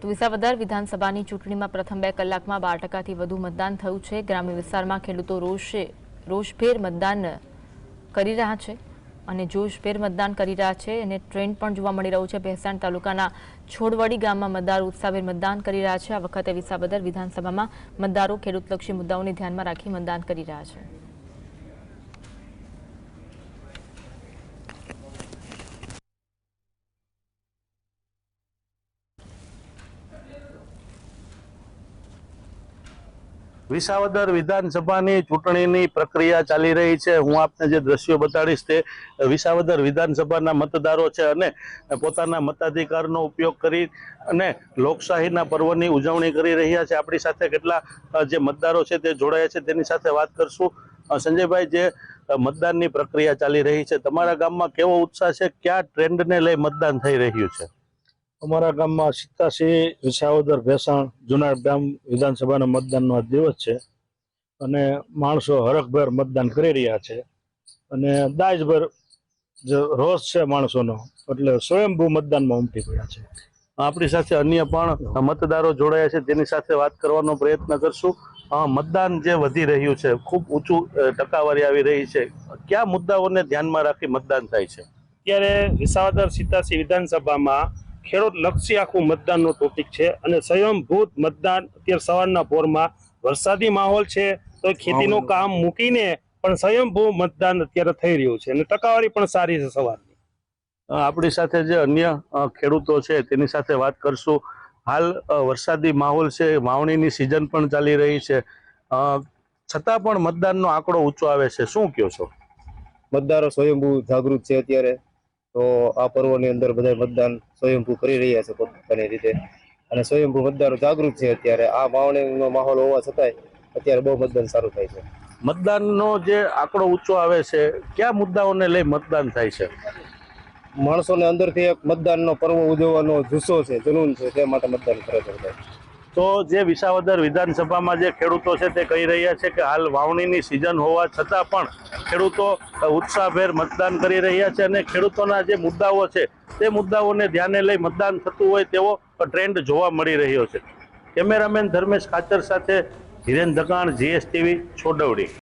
તો વિસાવદર વિધાનસભાની ચૂંટણીમાં પ્રથમ બે કલાકમાં બાર ટકાથી વધુ મતદાન થયું છે. ગ્રામ્ય વિસ્તારમાં ખેડૂતો રોષે, રોષભેર મતદાન કરી રહ્યા છે અને જોશભેર મતદાન કરી રહ્યા છે અને ટ્રેન્ડ પણ જોવા મળી રહ્યું છે. ભેસાણ તાલુકાના છોડવડી ગામમાં મતદારો ઉત્સાહભેર મતદાન કરી રહ્યા છે. આ વખતે વિસાવદર વિધાનસભામાં મતદારો ખેડૂતલક્ષી મુદ્દાઓને ધ્યાનમાં રાખી મતદાન કરી રહ્યા છે. વિસાવદર વિધાનસભાની ચૂંટણીની પ્રક્રિયા ચાલી રહી છે. હું આપને જે દ્રશ્યો બતાડીશ તે વિસાવદર વિધાનસભાના મતદારો છે અને પોતાના મતાધિકારનો ઉપયોગ કરી અને લોકશાહીના પર્વની ઉજવણી કરી રહ્યા છે. આપણી સાથે કેટલા જે મતદારો છે તે જોડાયા છે તેની સાથે વાત કરશું. સંજયભાઈ, જે મતદાનની પ્રક્રિયા ચાલી રહી છે, તમારા ગામમાં કેવો ઉત્સાહ છે? કયા ટ્રેન્ડને લઈ મતદાન થઈ રહ્યું છે? અમારા ગામમાં સિત્તાસી વિસાવદર ભેસાણ જુનાગઢ ગામ વિધાનસભાના મતદાનનો આ દિવસ છે. અને માણસો હરખભેર મતદાન કરી રહ્યા છે. અને દાજભર જે રોષ છે માણસોનો. એટલે સ્વયંભૂ મતદાનમાં ઉમટી પડ્યા છે. આપણી સાથે અન્ય પણ મતદારો જોડાયા છે. તેની સાથે વાત કરવાનો પ્રયત્ન કરશું. મતદાન જે વધી રહ્યું છે ખૂબ ઊંચું ટકાવારી આવી રહી છે. કયા મુદ્દાઓને ધ્યાનમાં રાખી મતદાન થાય છે? અત્યારે વિસાવદર સિત્તાસી વિધાનસભામાં ખેડૂત લક્ષી આખું મતદાનનો ટોપિક છે અને સ્વયંભૂત મતદાન અત્યારે સવારના પોરમાં વરસાદી માહોલ છે તો ખેતીનું કામ મૂકીને પણ સ્વયંભૂ મતદાન અત્યારે થઈ રહ્યું છે. અને ટકાવારી પણ સારી છે સવારની. આપણી સાથે જે અન્ય ખેડૂતો છે તેની સાથે વાત કરશું. હાલ વરસાદી માહોલ છે વાવણીની સિઝન પણ ચાલી રહી છે. છતાં પણ મતદાનનો આંકડો ઊંચો આવે છે. શું કહો છો? મતદારો સ્વયંભૂ જાગૃત છે અત્યારે. તો આ પર્વની અંદર બધા મતદાન સ્વયંભૂ કરી રહ્યા છે પોતાની રીતે. અને સ્વયંભૂ મતદારો જાગૃત છે અત્યારે. આ માવણીનો માહોલ હોવા છતાંય અત્યારે બહુ મતદાન સારું થાય છે. મતદાનનો જે આંકડો ઊંચો આવે છે કયા મુદ્દાઓને લઈ મતદાન થાય છે? માણસોને અંદરથી એક મતદાનનો પર્વ ઉજવવાનો જુસ્સો છે જનૂન છે તે માટે મતદાન કરે છે બધા તો જે વિસાવદર વિધાનસભામાં જે ખેડૂતો છે તે કહી રહ્યા છે કે હાલ વાવણીની સિઝન હોવા છતાં પણ ખેડૂતો ઉત્સાહભેર મતદાન કરી રહ્યા છે અને ખેડૂતોના જે મુદ્દાઓ છે તે મુદ્દાઓને ધ્યાને લઈ મતદાન થતું હોય તેવો ટ્રેન્ડ જોવા મળી રહ્યો છે. કેમેરામેન ધર્મેશ ખાચર સાથે હિરેન ધકાણ, જીએસટીવી, છોડવડી.